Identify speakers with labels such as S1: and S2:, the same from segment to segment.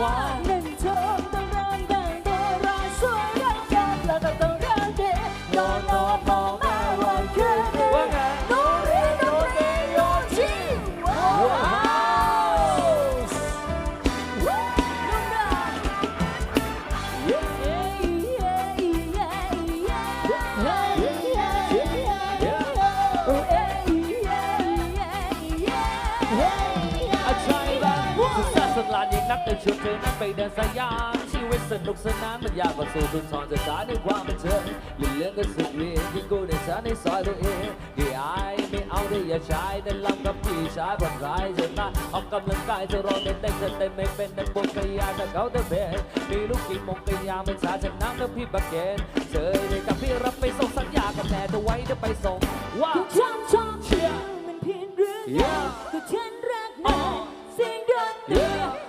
S1: 哇。 ว
S2: นเธอนั้น
S1: ไปเดินสยามชีวิตสนุกสนานมันยากกว่าสู่สุนทรจะสายในความบันเทิงเรื่องเรื่องก็สุดเวียนที่กูในฉันในซอยตัวเองที่อายไม่เอาได้อย่าใช้แต่ลำกับพี่ชายผ่อนคลายจะมาออกกำลังกายจะรอเต้นเต้นจะเต้นไม่เป็นนักบกกายาถ้าเขาจะเป็นมีลูกกี่มงกายาไม่ช้าฉันน้ำแล้วพี่บักเกนเจอเลยกับพี่รับไปส่งสัญญากับแม่จะไว้เดี๋ยวไปส่งว้า
S2: ก็
S1: ว
S2: ฉันชอบเธอมันเพียงเรื่องเดียวก็ฉันรักนายเสียงเดินเดียวเมื่อไร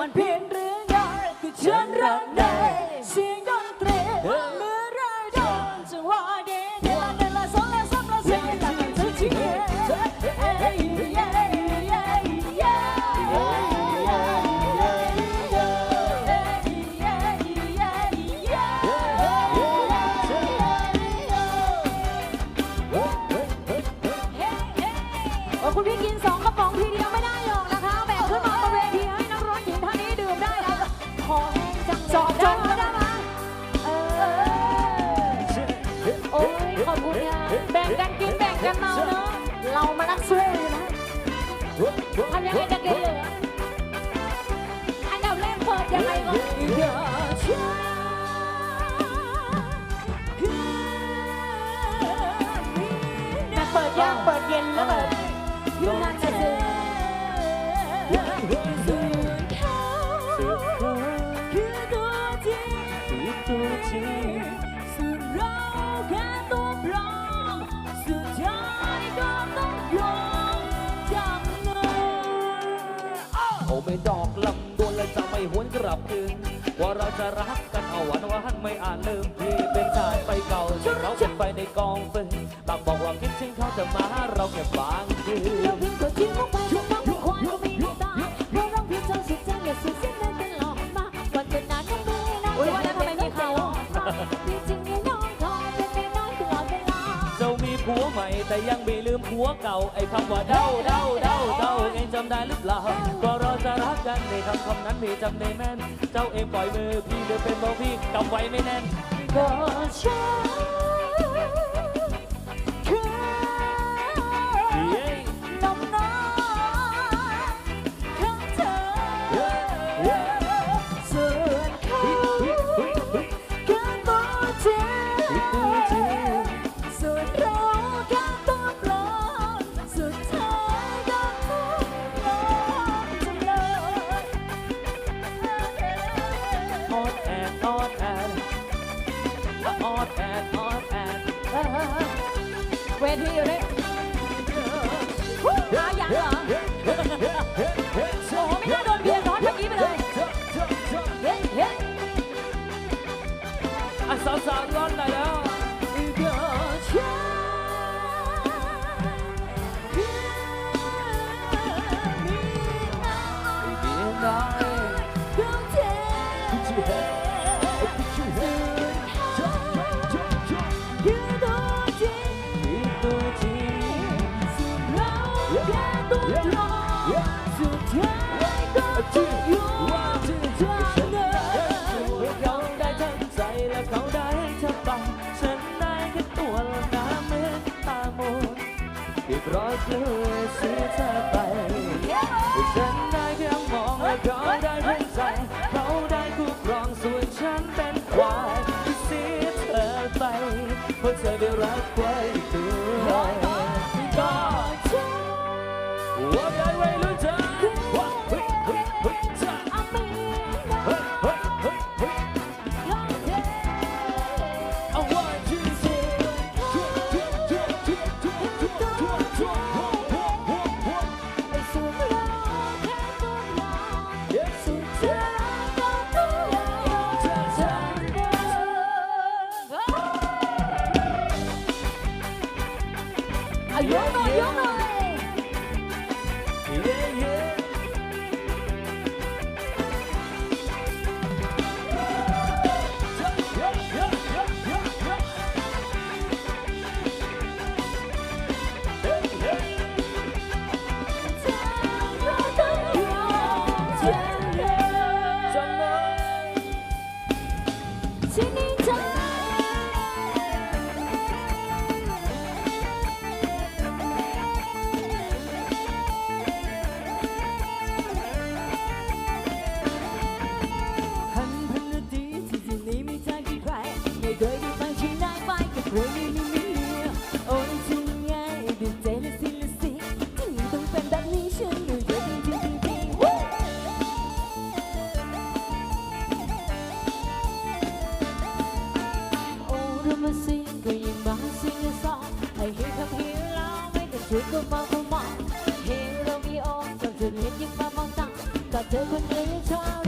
S2: มันเพียงเรื่ ทำยังไงกินเหลืออันดับแรกเปิดยังไงก่อนเดี๋ยวช้าแต่เปิดยังเปิดเย็นแล้วเปิดยูนันจะเจอคือตัวจริง
S1: คือตัวจริง
S2: สุดเราแค่
S1: ไม่ดอกลำดวนและจะไม่หวนกลับคืนว่าเราจะรักกันเอาวันวันไม่อาจลืมพี่เป็นสายไปเก่าเราเป็นไปในกองฟืนบางบอกว่าคิดถึงเขาจะมาเราแค่บางคืน แต่ยังไม่ลืมผัวเก่าไอ้คำว่าเด้าเด้าเด้าเด้าเองจำได้หรือเปล่าก็เราจะรักกันในคำคำนั้นพี่จำได้แม่น เจ้าเองปล่อยมือพี่เลยเป็นบาพี่กำไว้ไม่แน่น
S2: ก็ฉัน อาหาอย่างเหรอโอ้โหไม่น่าโดนเบียร์ร้อนเมื่อกี้ไปเลยเฮ้เฮ้
S1: อะสาวๆร้อนหน่อยแล้ว
S2: ก็รอสุดท้ายก็ต้องอะที่างเดิน
S1: เขาได้ทั้งใจและเขาได้ทั้งปฉันได้แค่ตัวน้ำเม็ดตาหมดอีกรอเกลือซื้เธอไปฉันได้แค่มองและเขาได้ทั้งเขาได้คู่ครส่วนฉันเป็นควายที่เสียเธอไปเพราะเธอได้
S2: รัก
S3: ไว้ เธอก็มองคงมองเห็นเรามีออกก็เธอเห็นยิ่งมามองตาก็เธอคนนี้ชอบ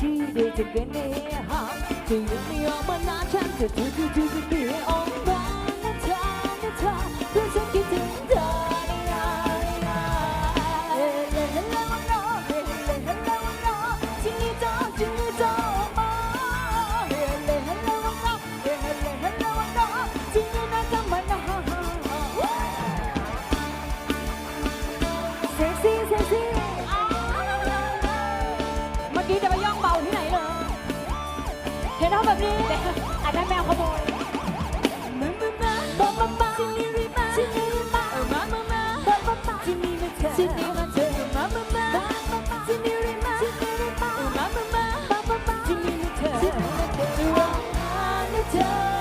S3: to the end of the year. Huh? To you, me, all my nonsense, to do, do,
S2: do, do, do, อันนั้แมวขโมยเ